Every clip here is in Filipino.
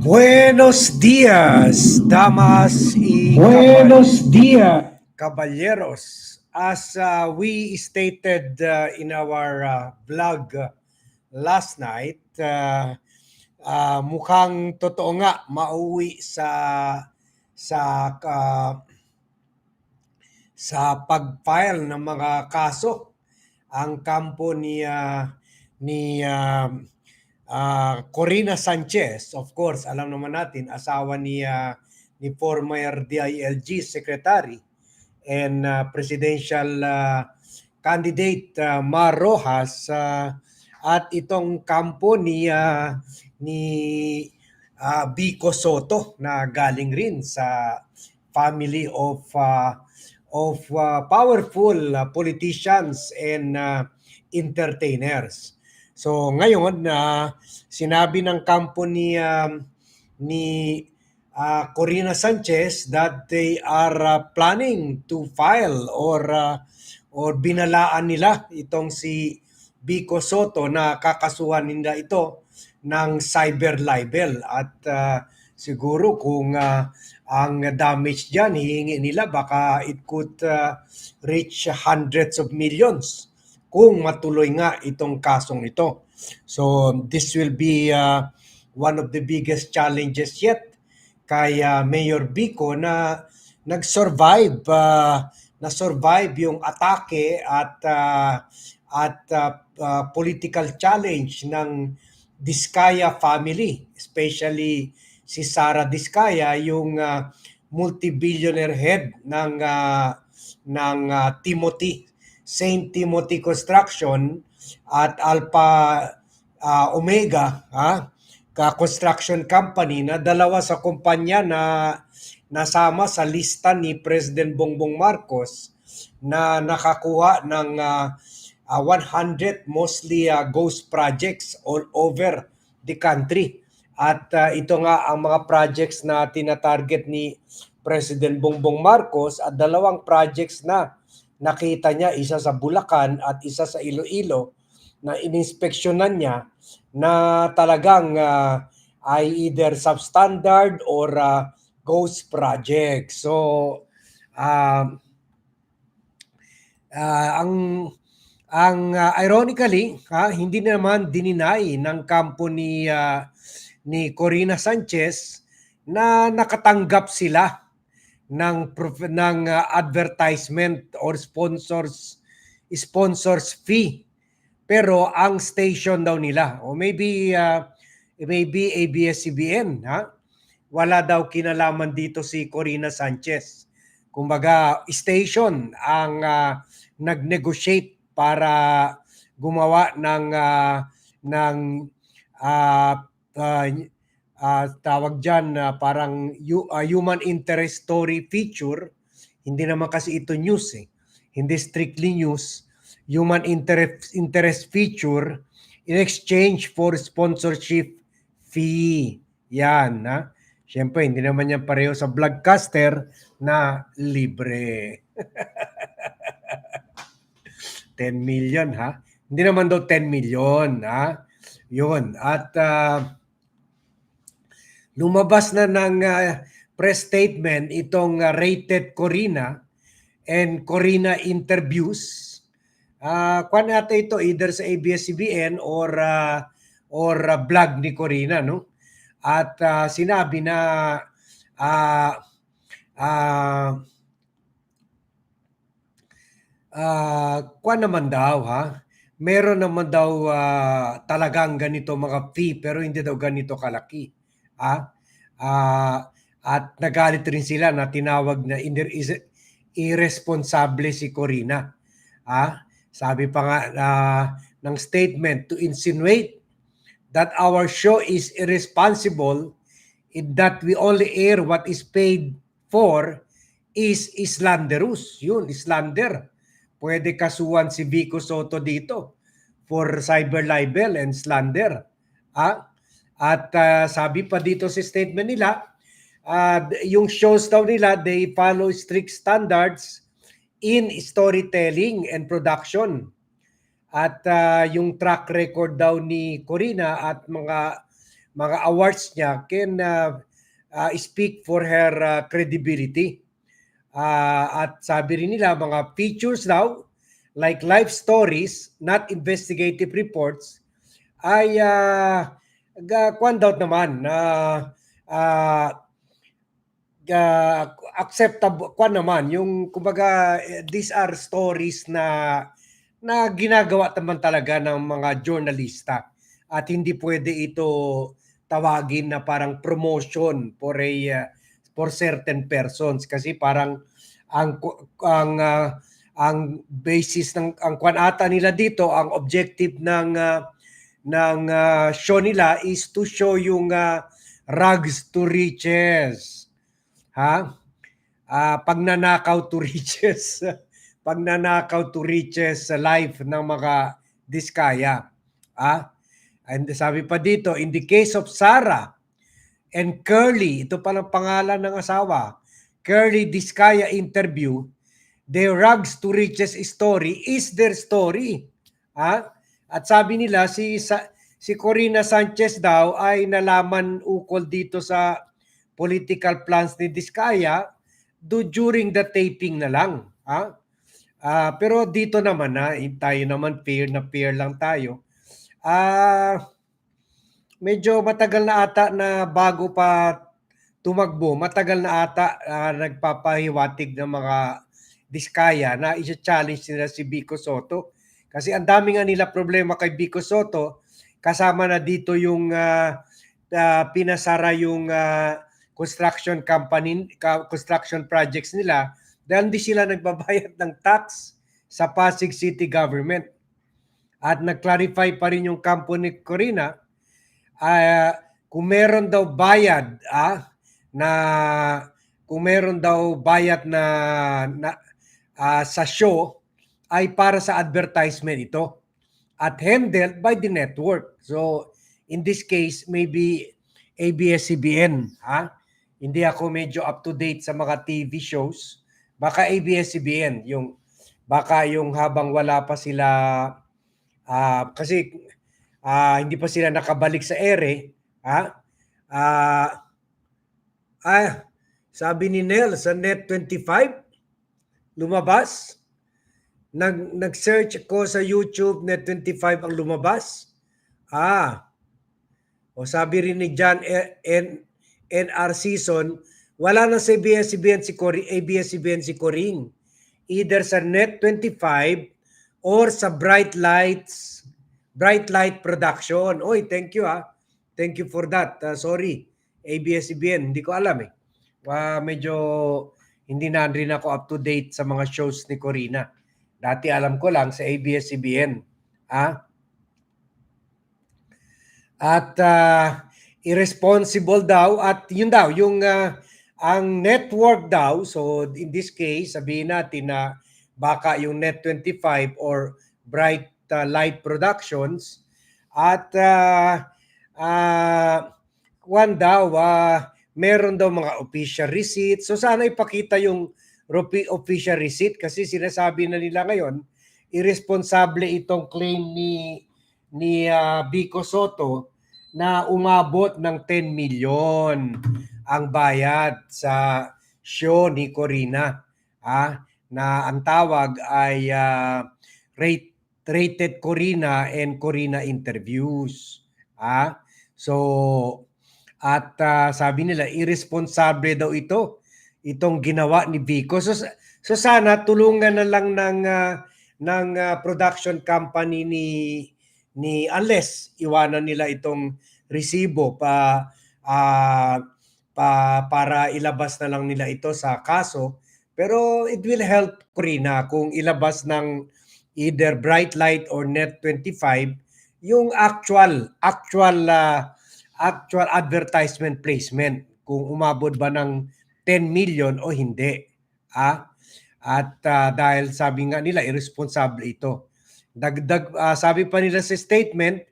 Buenos días, damas y Buenos días. caballeros. As uh, we stated uh, in our uh, vlog uh, last night, uh, uh, mukhang totoo nga mauwi sa sa uh, sa pag-file ng mga kaso ang kampo ni uh, ni uh, uh, Corina Sanchez, of course, alam naman natin asawa ni uh, ni former DILG secretary and uh, presidential uh, candidate uh, Mar Rojas uh, at itong kampo ni uh, ni uh, Vico Soto na galing rin sa family of uh, of uh, powerful uh, politicians and uh, entertainers. So ngayon na sinabi ng kampo ni um, ni uh, Corina Sanchez that they are uh, planning to file or uh, or binalaan nila itong si Vico Soto na kakasuhan nila ito ng cyber libel. At uh, siguro kung uh, ang damage diyan hihingi nila baka it could uh, reach hundreds of millions kung matuloy nga itong kasong ito. So this will be uh, one of the biggest challenges yet kay uh, Mayor Bico na nag-survive uh, na-survive yung atake at uh, at uh, uh, political challenge ng Diskaya family, especially si Sara Diskaya, yung uh, multi-billionaire head ng uh, ng uh, Timothy Saint Timothy Construction at Alpha uh, Omega ha ka construction company na dalawa sa kumpanya na nasama sa lista ni President Bongbong Marcos na nakakuha ng uh, uh, 100 mostly uh, ghost projects all over the country. At uh, ito nga ang mga projects na tinatarget ni President Bongbong Marcos at dalawang projects na nakita niya isa sa Bulacan at isa sa Iloilo na ininspeksyonan niya na talagang uh, ay either substandard or uh, ghost project. So uh, uh, ang ang uh, ironically, ha, hindi naman dininay ng kampo ni uh, ni Corina Sanchez na nakatanggap sila ng ng uh, advertisement or sponsors sponsors fee. Pero ang station daw nila o maybe uh, maybe ABS-CBN ha wala daw kinalaman dito si Corina Sanchez. Kumbaga station ang uh, nag-negotiate para gumawa ng uh, ng uh, uh, uh, tawag dyan uh, parang uh, human interest story feature. Hindi naman kasi ito news eh. Hindi strictly news. Human interest, interest feature in exchange for sponsorship fee. Yan. Ha? Siyempre, hindi naman yan pareho sa vlogcaster na libre. 10 million ha. Hindi naman daw 10 million ha. Yun. At uh, lumabas na ng uh, press statement itong uh, rated Corina and Corina interviews. Uh, kwan natin ito either sa ABS-CBN or uh, or uh, blog ni Corina no. At uh, sinabi na uh, uh, uh, kwan naman daw ha. Meron naman daw uh, talagang ganito mga fee pero hindi daw ganito kalaki. Ah, uh, at nagalit rin sila na tinawag na irresponsable si Corina. Ah, sabi pa nga uh, ng statement to insinuate that our show is irresponsible in that we only air what is paid for is slanderous. Yun, slander. Pwede kasuhan si Vico Soto dito for cyber libel and slander. Ah? At uh, sabi pa dito sa statement nila, uh, yung shows daw nila, they follow strict standards in storytelling and production. At uh, yung track record daw ni Corina at mga mga awards niya can uh, uh, speak for her uh, credibility. Uh, at sabi rin nila, mga features daw, like life stories, not investigative reports, ay uh, ga- kwan daw naman na uh, uh, acceptable kwan naman yung kumbaga eh, these are stories na na ginagawa naman talaga ng mga journalista. At hindi pwede ito tawagin na parang promotion for a uh, for certain persons. Kasi parang ang ang uh, ang basis ng ang kwan ata nila dito ang objective ng uh, ng uh, show nila is to show yung uh, rags to riches. Ha? Ah, pagnanakaw to riches. Pagnanakaw to riches sa life ng mga diskaya. Ah and sabi pa dito in the case of Sarah and Curly ito palang pangalan ng asawa Curly Diskaya interview the rags to riches story is their story. Ah at sabi nila si sa, si Corina Sanchez daw ay nalaman ukol dito sa political plans ni Diskaya do during the taping na lang. Ha? Ah, pero dito naman na tayo naman fair na fair lang tayo. Ah, medyo matagal na ata na bago pa tumakbo, matagal na ata ah, nagpapahiwatig ng mga diskaya na isa-challenge nila si Vico Soto. Kasi ang dami nga nila problema kay Vico Soto, kasama na dito yung ah, ah, pinasara yung ah, construction company, construction projects nila dahil hindi sila nagbabayad ng tax sa Pasig City Government. At nag-clarify pa rin yung kampo ni Corina, ah, kung meron daw bayad, ah, na kung meron daw bayad na, na ah, sa show, ay para sa advertisement ito at handled by the network. So, in this case, maybe ABS-CBN, ha? Hindi ako medyo up to date sa mga TV shows. Baka ABS-CBN, yung baka yung habang wala pa sila ah, kasi ah, hindi pa sila nakabalik sa ere, ha? Ah, ah, sabi ni Nel sa Net25 lumabas nag nag-search ko sa YouTube Net25 ang lumabas. Ah. O sabi rin ni John E- N NR season, wala na sa ABS-CBN si Cory, ABS-CBN si Coring. Either sa Net25 or sa Bright Lights, Bright Light Production. Oy, thank you ah. Thank you for that. Ah, sorry, ABS-CBN, hindi ko alam eh. Ah, medyo hindi na rin ako up to date sa mga shows ni Corina. Dati alam ko lang sa ABS-CBN. Ah? At ah, irresponsible daw at yun daw yung ah, ang network daw so in this case sabihin natin na baka yung Net25 or Bright ah, Light Productions at ah ah, kwan daw ah, meron daw mga official receipt so sana ipakita yung official receipt kasi sinasabi na nila ngayon irresponsible itong claim ni ni ah, Vico Soto na umabot ng 10 million ang bayad sa show ni Corina ah na ang tawag ay ah, rate, rated Corina and Corina interviews ah. So at ah, sabi nila irresponsible daw ito itong ginawa ni Vico. So, so sana tulungan na lang ng ah, ng ah, production company ni ni unless iwanan nila itong resibo pa ah, pa para ilabas na lang nila ito sa kaso. Pero it will help Corina kung ilabas ng either Bright Light or Net25 yung actual actual ah, actual advertisement placement. Kung umabot ba ng 10 million o hindi ah at ah, dahil sabi nga nila irresponsible ito Dagdag, ah, sabi pa nila sa statement,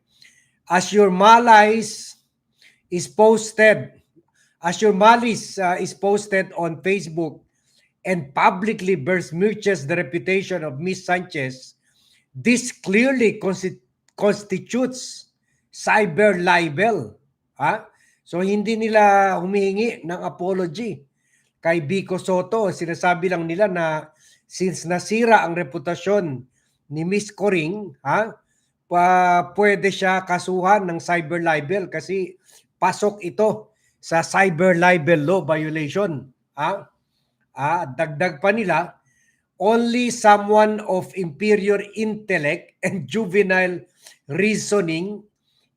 as your malice is posted, as your malice ah, is posted on Facebook and publicly besmirches the reputation of Miss Sanchez, this clearly consti- constitutes cyber libel. Ha? So hindi nila humihingi ng apology kay Vico Soto. Sinasabi lang nila na since nasira ang reputasyon ni Miss Coring, ha? Pa, pwede siya kasuhan ng cyber libel kasi pasok ito sa cyber libel law violation. Ha? Ah, dagdag pa nila, only someone of inferior intellect and juvenile reasoning,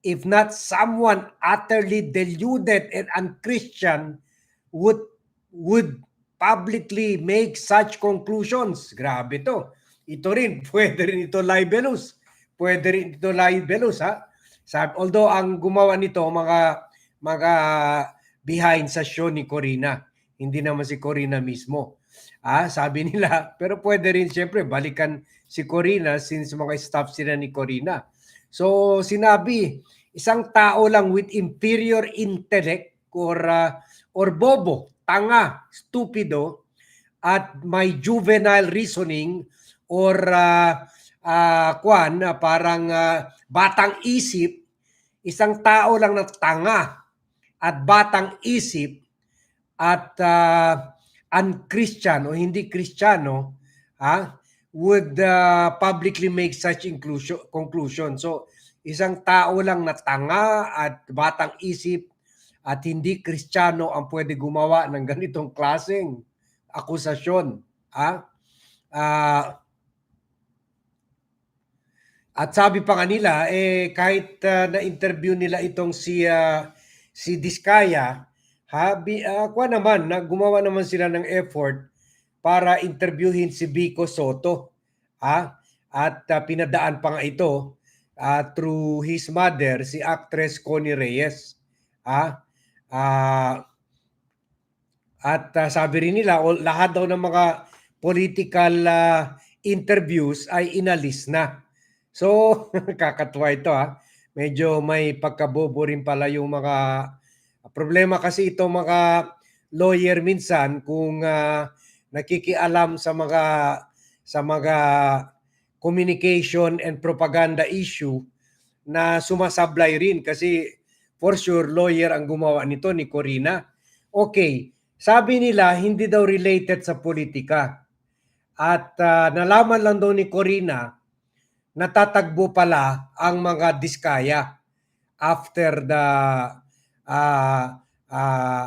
if not someone utterly deluded and unchristian, would would publicly make such conclusions. Grabe to. Ito rin, pwede rin ito libelous. Pwede rin ito libelous, ha? Sabi, although ang gumawa nito, mga, mga behind sa show ni Corina. Hindi naman si Corina mismo. Ah, sabi nila, pero pwede rin siyempre balikan si Corina since mga staff sila ni Corina. So sinabi, isang tao lang with inferior intellect or uh, or bobo, tanga, stupido at may juvenile reasoning or uh, uh, kwan, uh, parang uh, batang isip, isang tao lang na tanga at batang isip at uh, unchristian o hindi kristyano ha would uh, publicly make such inclusion conclusion. So isang tao lang na tanga at batang isip at hindi kristyano ang pwede gumawa ng ganitong klaseng akusasyon ha Ah, at sabi pa kanila eh kahit uh, na-interview nila itong si ah, si Diskaya Habi, uh, kwa naman, na gumawa naman sila ng effort para interviewin si Vico Soto. Ha? At uh, pinadaan pa nga ito uh, through his mother, si actress Connie Reyes. Ha? Uh, at uh, sabi rin nila, lahat daw ng mga political uh, interviews ay inalis na. So, kakatuwa ito ha. Medyo may pagkabobo rin pala yung mga Problema kasi ito mga lawyer minsan kung uh, nakikialam sa mga sa mga communication and propaganda issue na sumasablay rin kasi for sure lawyer ang gumawa nito ni Corina. Okay, sabi nila hindi daw related sa politika. At uh, nalaman lang daw ni Corina natatagbo pala ang mga diskaya after the uh, uh,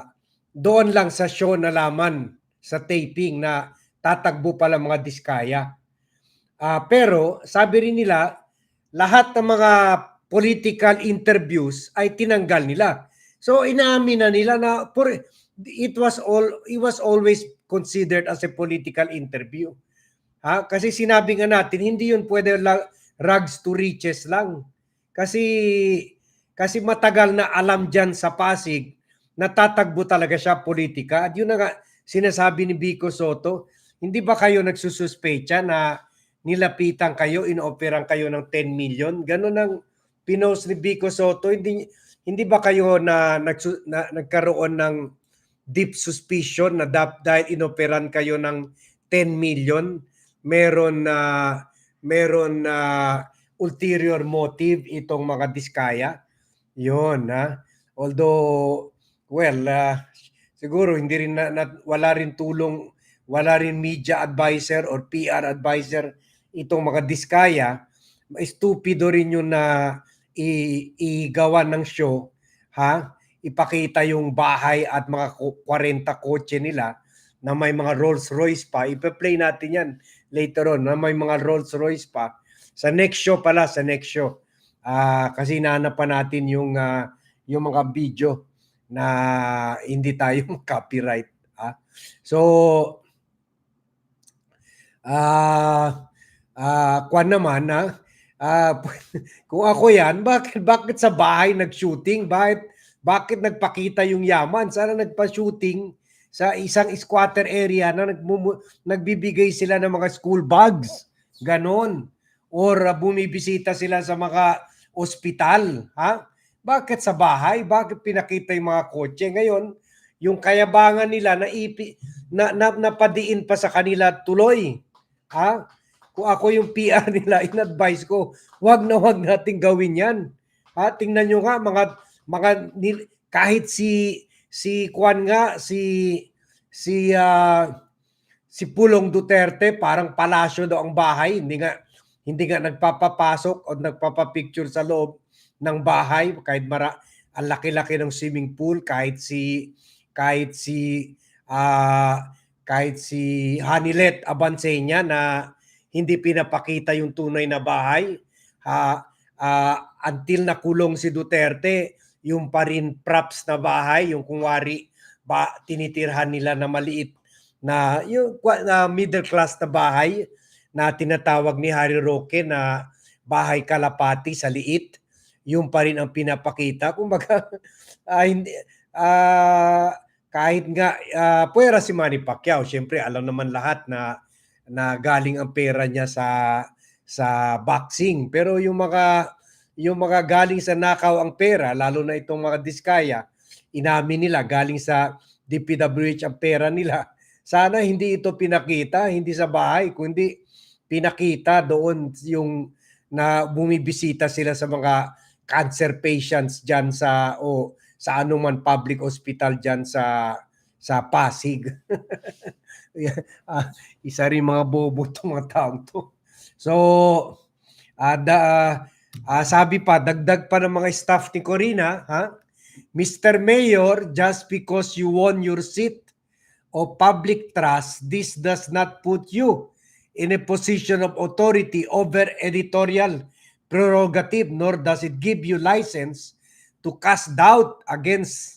doon lang sa show nalaman sa taping na tatagbo pala mga diskaya. Uh, pero sabi rin nila, lahat ng mga political interviews ay tinanggal nila. So inaamin na nila na for, it was all it was always considered as a political interview. Ha? Kasi sinabi nga natin, hindi yun pwede lang rags to riches lang. Kasi kasi matagal na alam dyan sa Pasig, natatagbo talaga siya politika. At yun na nga sinasabi ni Vico Soto, hindi ba kayo nagsususpecha na nilapitan kayo, inoperan kayo ng 10 million? Ganun ang pinost ni Vico Soto. Hindi, hindi ba kayo na, nagsu, na nagkaroon ng deep suspicion na dap, dahil inoperan kayo ng 10 million, meron na meron na ulterior motive itong mga diskaya? Yun, ha? Although, well, uh, siguro hindi rin na, na, wala rin tulong, wala rin media advisor or PR advisor itong mga diskaya. Stupido rin yun na i- igawa ng show, ha? Ipakita yung bahay at mga 40 kotse nila na may mga Rolls Royce pa. Ipa-play natin yan later on na may mga Rolls Royce pa. Sa next show pala, sa next show uh, kasi nahanap pa natin yung uh, yung mga video na hindi tayo copyright ha? so ah uh, uh, kwan naman na uh, kung ako yan bakit bakit sa bahay nag-shooting bakit bakit nagpakita yung yaman sana nagpa-shooting sa isang squatter area na nagmumu- nagbibigay sila ng mga school bags ganon or uh, bumibisita sila sa mga ospital, ha? Bakit sa bahay? Bakit pinakita yung mga kotse? Ngayon, yung kayabangan nila na ipi na, na napadiin pa sa kanila tuloy. Ha? Kung ako yung PR nila, in-advise ko, wag na wag nating gawin yan. Ha? Tingnan nyo nga, mga mga kahit si si Kwan nga si si ah, si Pulong Duterte parang palasyo daw ang bahay hindi nga hindi nga nagpapapasok o nagpapapicture sa loob ng bahay kahit mara ang laki-laki ng swimming pool kahit si kahit si ah, kahit si Hanilet Abansenya na hindi pinapakita yung tunay na bahay. Ha ah, until nakulong si Duterte yung pa rin props na bahay yung kunwari ba tinitirhan nila na maliit na yung na middle class na bahay na tinatawag ni Harry Roque na bahay kalapati sa liit yung pa rin ang pinapakita. Kumbaga ah, hindi ah, kahit nga ah, puwera si Manny Pacquiao syempre alam naman lahat na na galing ang pera niya sa sa boxing. Pero yung mga yung mga galing sa nakaw ang pera lalo na itong mga diskaya inamin nila galing sa DPWH ang pera nila. Sana hindi ito pinakita hindi sa bahay kundi pinakita doon yung na bumibisita sila sa mga cancer patients diyan sa o sa anuman public hospital diyan sa sa Pasig. Ah, isa rin mga bobo tong mga taong to. So, ah, da, ah, sabi pa, dagdag pa ng mga staff ni Corina, ha? Mr. Mayor, just because you won your seat of public trust, this does not put you in a position of authority over editorial prerogative, nor does it give you license to cast doubt against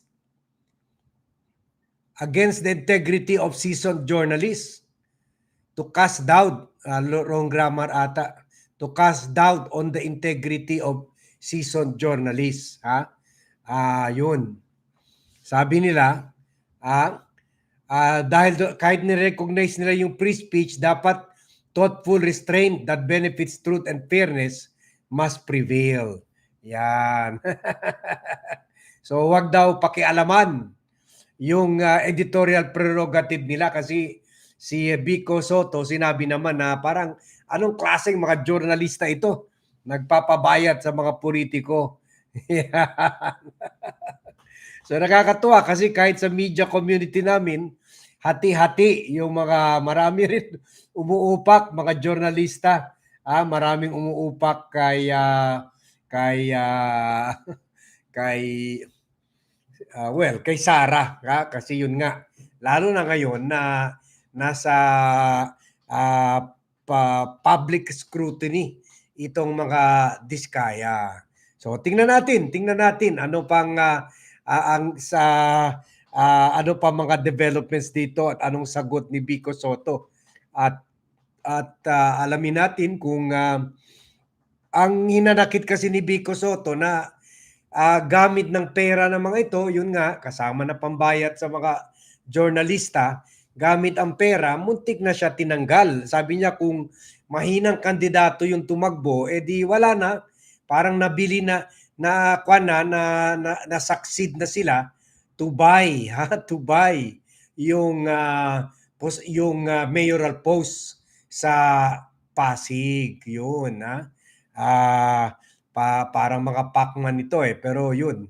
against the integrity of seasoned journalists. To cast doubt, uh, wrong grammar ata, to cast doubt on the integrity of seasoned journalists. Ha? Ah, yun. Sabi nila, ah, ah, dahil kahit ni-recognize nila yung free speech, dapat thoughtful restraint that benefits truth and fairness must prevail. Yan. so wag daw pakialaman yung ah, editorial prerogative nila kasi si Vico Soto sinabi naman na parang anong klaseng mga journalista ito nagpapabayad sa mga politiko. So nakakatuwa kasi kahit sa media community namin hati-hati yung mga marami rin umuupak mga journalista ah maraming umuupak kay ah, kay ah, kay ah, well kay Sara ha? kasi yun nga lalo na ngayon na nasa ah, pa- public scrutiny itong mga diskaya. So tingnan natin, tingnan natin ano pang ah, ah, ang sa ah, ano pa mga developments dito at anong sagot ni Vico Soto. At at ah, alamin natin kung ah, ang hinanakit kasi ni Vico Soto na ah, gamit ng pera ng mga ito, yun nga, kasama na pambayad sa mga journalista, gamit ang pera, muntik na siya tinanggal. Sabi niya kung mahinang kandidato yung tumakbo, edi wala na, parang nabili na, na, na, na, na, na succeed na sila to buy, ha, to buy yung, ah, pos, yung ah, mayoral post sa Pasig, yun, ha. Ah, pa, parang mga pakman ito eh, pero yun,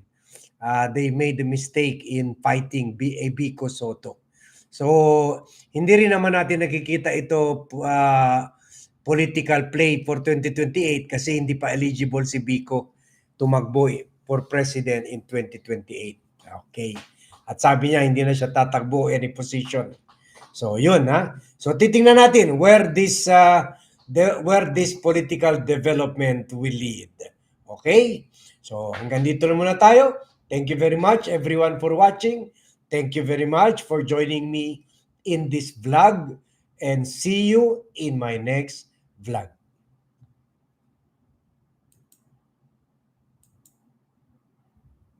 ah, they made a mistake in fighting eh, Vico Soto. So, hindi rin naman natin nakikita ito ah, political play for 2028 kasi hindi pa eligible si Vico tumakbo eh, for president in 2028. Okay. At sabi niya hindi na siya tatakbo any position. So, yun ha. So, titingnan natin where this ah, the, where this political development will lead. Okay? So, hanggang dito na muna tayo. Thank you very much everyone for watching. Thank you very much for joining me in this vlog and see you in my next vlog.